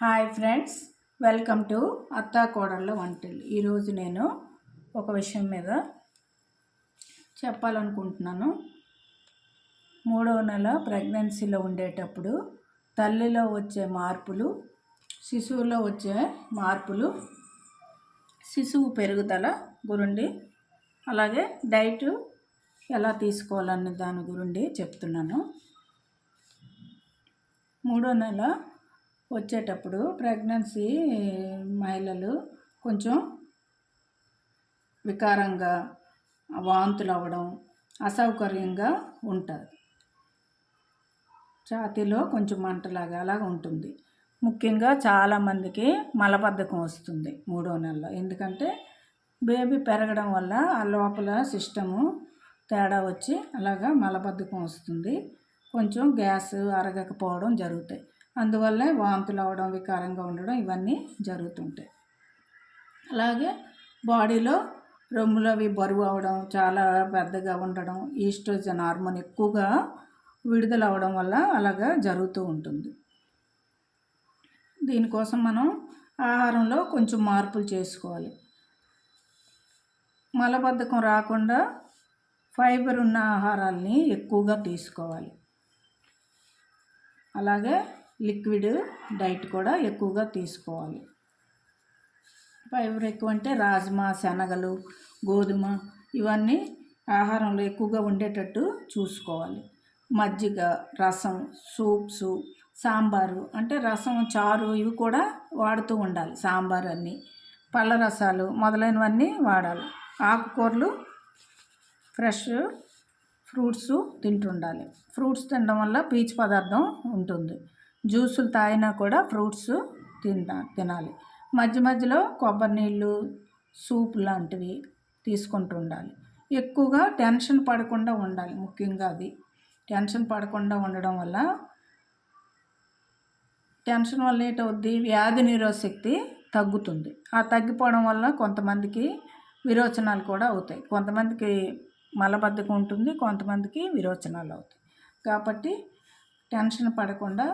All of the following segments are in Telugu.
హాయ్ ఫ్రెండ్స్ వెల్కమ్ టు అత్తా కోడళ్ళ వంటలు. ఈరోజు నేను ఒక విషయం మీద చెప్పాలనుకుంటున్నాను. మూడవ నెల ప్రెగ్నెన్సీలో ఉండేటప్పుడు తల్లిలో వచ్చే మార్పులు శిశువులో వచ్చే మార్పులు శిశువు పెరుగుదల గురుండి అలాగే డైట్ ఎలా తీసుకోవాలనే దాని గురించి చెప్తున్నాను. మూడో నెల వచ్చేటప్పుడు ప్రెగ్నెన్సీ మహిళలు కొంచెం వికారంగా వాంతులు అవ్వడం అసౌకర్యంగా ఉంటుంది ఛాతీలో కొంచెం మంటలాగా అలాగ ఉంటుంది. ముఖ్యంగా చాలామందికి మలబద్ధకం వస్తుంది మూడో నెలలో. ఎందుకంటే బేబీ పెరగడం వల్ల ఆ లోపల సిస్టము తేడా వచ్చి అలాగా మలబద్ధకం వస్తుంది. కొంచెం గ్యాస్ అరగకపోవడం జరుగుతాయి. అందువల్లే వాంతులు అవడం వికారంగా ఉండడం ఇవన్నీ జరుగుతుంటాయి. అలాగే బాడీలో రొమ్ములు అవి బరువు అవడం చాలా పెద్దగా ఉండడం ఈస్ట్రోజన్ హార్మోన్ ఎక్కువగా విడుదల అవడం వల్ల అలాగా జరుగుతూ ఉంటుంది. దీనికోసం మనం ఆహారంలో కొంచెం మార్పులు చేసుకోవాలి. మలబద్ధకం రాకుండా ఫైబర్ ఉన్న ఆహారాల్ని ఎక్కువగా తీసుకోవాలి. అలాగే లిక్విడ్ డైట్ కూడా ఎక్కువగా తీసుకోవాలి. ఫైబర్ ఎక్కువ అంటే రాజ్మా శనగలు గోధుమ ఇవన్నీ ఆహారంలో ఎక్కువగా ఉండేటట్టు చూసుకోవాలి. మజ్జిగ రసం సూప్స్ సాంబారు అంటే రసం చారు ఇవి కూడా వాడుతూ ఉండాలి. సాంబార్ అన్నీ పళ్ళ రసాలు మొదలైనవన్నీ వాడాలి. ఆకుకూరలు ఫ్రెష్ ఫ్రూట్స్ తింటుండాలి. ఫ్రూట్స్ తినడం వల్ల పీచు పదార్థం ఉంటుంది. జ్యూసులు తాగినా కూడా ఫ్రూట్స్ తిన్నా తినాలి. మధ్య మధ్యలో కొబ్బరి నీళ్ళు సూప్ లాంటివి తీసుకుంటూ ఉండాలి. ఎక్కువగా టెన్షన్ పడకుండా ఉండాలి ముఖ్యంగా అది. టెన్షన్ పడకుండా ఉండడం వల్ల టెన్షన్ వల్ల ఏంటవుద్ది? వ్యాధి నిరోధశక్తి తగ్గుతుంది. ఆ తగ్గిపోవడం వల్ల కొంతమందికి విరోచనాలు కూడా అవుతాయి. కొంతమందికి మలబద్ధకం ఉంటుంది కొంతమందికి విరోచనాలు అవుతాయి. కాబట్టి టెన్షన్ పడకుండా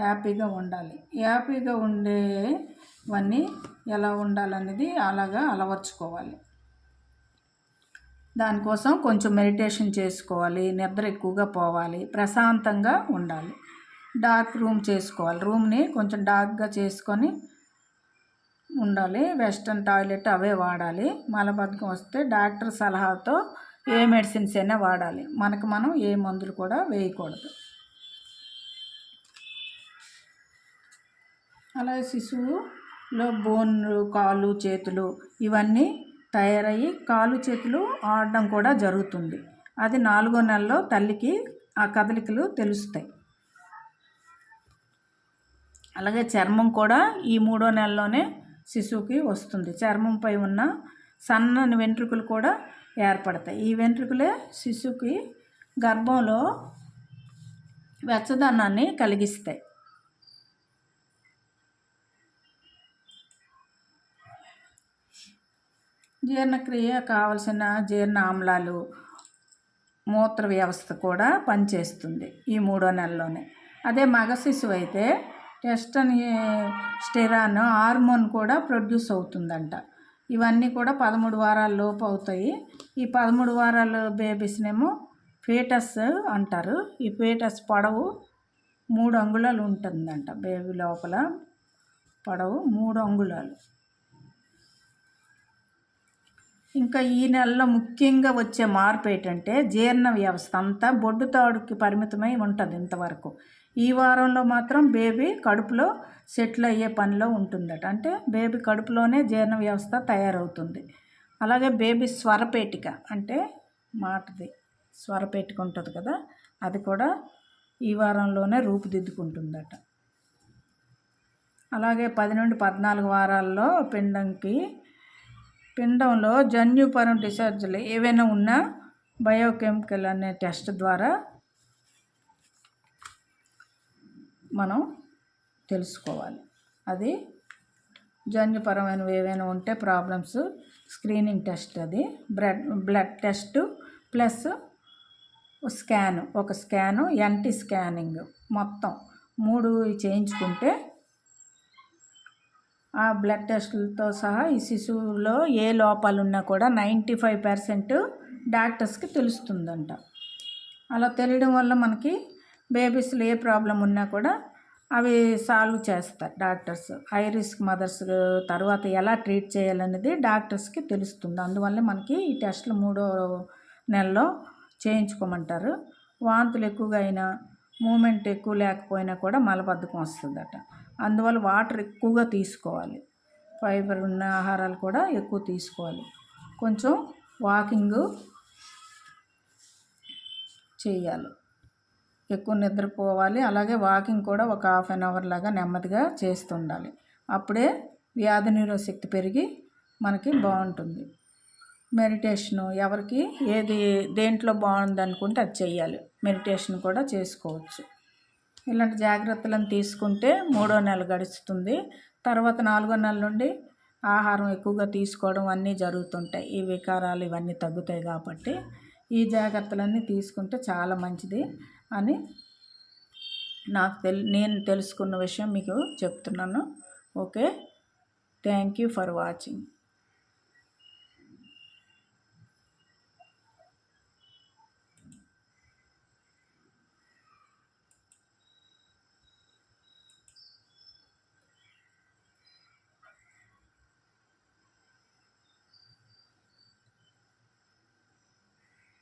హ్యాపీగా ఉండాలి. హ్యాపీగా ఉండేవన్నీ ఎలా ఉండాలనేది అలాగా అలవర్చుకోవాలి. దానికోసం కొంచెం మెడిటేషన్ చేసుకోవాలి నిద్ర ఎక్కువగా పోవాలి ప్రశాంతంగా ఉండాలి. డార్క్ రూమ్ చేసుకోవాలి. రూమ్ని కొంచెం డార్క్గా చేసుకొని ఉండాలి. వెస్ట్రన్ టాయిలెట్ అవే వాడాలి. మలబద్ధకం వస్తే డాక్టర్ సలహాతో ఏ మెడిసిన్స్ అయినా వాడాలి. మనకు మనం ఏ మందులు కూడా వేయకూడదు. అలాగే శిశువులో బోన్లు కాళ్ళు చేతులు ఇవన్నీ తయారయ్యి కాళ్ళు చేతులు ఆడడం కూడా జరుగుతుంది. అది నాలుగో నెలలో తల్లికి ఆ కదలికలు తెలుస్తాయి. అలాగే చర్మం కూడా ఈ మూడో నెలలోనే శిశువుకి వస్తుంది. చర్మంపై ఉన్న సన్నని వెంట్రుకలు కూడా ఏర్పడతాయి. ఈ వెంట్రుకలే శిశువుకి గర్భంలో వెచ్చదనాన్ని కలిగిస్తాయి. జీర్ణక్రియ కావలసిన జీర్ణ ఆమ్లాలు మూత్ర వ్యవస్థ కూడా పనిచేస్తుంది ఈ మూడో నెలలోనే. అదే మగ శిశువు అయితే టెస్టన్ స్టెరాన్ హార్మోన్ కూడా ప్రొడ్యూస్ అవుతుందంట. ఇవన్నీ కూడా పదమూడు వారాల లోపు అవుతాయి. ఈ పదమూడు వారాల బేబీస్నేమో ఫేటస్ అంటారు. ఈ ఫేటస్ పొడవు మూడు అంగుళాలు ఉంటుందంట. బేబీ లోపల పొడవు మూడు అంగుళాలు. ఇంకా ఈ నెలలో ముఖ్యంగా వచ్చే మార్పు ఏంటంటే జీర్ణ వ్యవస్థ. అంతా బొడ్డు తాడుకి పరిమితమై ఉంటుంది ఇంతవరకు. ఈ వారంలో మాత్రం బేబీ కడుపులో సెటిల్ అయ్యే పనిలో ఉంటుందట. అంటే బేబీ కడుపులోనే జీర్ణ వ్యవస్థ తయారవుతుంది. అలాగే బేబీ స్వరపేటిక అంటే మాటది స్వరపేటిక ఉంటుంది కదా అది కూడా ఈ వారంలోనే రూపుదిద్దుకుంటుందట. అలాగే పది నుండి పద్నాలుగు వారాల్లో పిండంకి పిండంలో జన్యుపరం డిశ్చార్జ్లు ఏవైనా ఉన్నా బయోకెమికల్ అనే టెస్ట్ ద్వారా మనం తెలుసుకోవాలి. అది జన్యుపరమైనవి ఏవైనా ఉంటే ప్రాబ్లమ్స్ స్క్రీనింగ్ టెస్ట్ అది blood blood test plus scan ఒక స్కాను ఎన్టీ స్కానింగ్ మొత్తం. మూడు చేయించుకుంటే బ్లడ్ టెస్టులతో సహా ఈ శిశువులో ఏ లోపాలు ఉన్నా కూడా నైంటీ ఫైవ్ పర్సెంట్ డాక్టర్స్కి తెలుస్తుందంట. అలా తెలియడం వల్ల మనకి బేబీస్లో ఏ ప్రాబ్లం ఉన్నా కూడా అవి సాల్వ్ చేస్తారు డాక్టర్స్. హై రిస్క్ మదర్స్ తర్వాత ఎలా ట్రీట్ చేయాలనేది డాక్టర్స్కి తెలుస్తుంది. అందువల్ల మనకి ఈ టెస్ట్లు మూడో నెలలో చేయించుకోమంటారు. వాంతులు ఎక్కువగా అయినా మూమెంట్ ఎక్కువ లేకపోయినా కూడా మలబద్ధకం వస్తుందట. అందువల్ల వాటర్ ఎక్కువగా తీసుకోవాలి. ఫైబర్ ఉన్న ఆహారాలు కూడా ఎక్కువ తీసుకోవాలి. కొంచెం వాకింగ్ చేయాలి. ఎక్కువ నిద్రపోవాలి. అలాగే వాకింగ్ కూడా ఒక హాఫ్ అన్ అవర్ లాగా నెమ్మదిగా చేస్తుండాలి. అప్పుడే వ్యాధి నిరోధ శక్తి పెరిగి మనకి బాగుంటుంది. మెడిటేషను ఎవరికి ఏది దేంట్లో బాగుంది అనుకుంటే అది చేయాలి. మెడిటేషన్ కూడా చేసుకోవచ్చు. ఇలాంటి జాగ్రత్తలను తీసుకుంటే మూడో నెల గడుస్తుంది. తర్వాత నాలుగో నెల నుండి ఆహారం ఎక్కువగా తీసుకోవడం అన్నీ జరుగుతుంటాయి. ఈ వికారాలు ఇవన్నీ తగ్గుతాయి కాబట్టి ఈ జాగ్రత్తలన్నీ తీసుకుంటే చాలా మంచిది అని నాకు తెల్ నేను తెలుసుకున్న విషయం మీకు చెప్తున్నాను. Okay? Thank you for watching.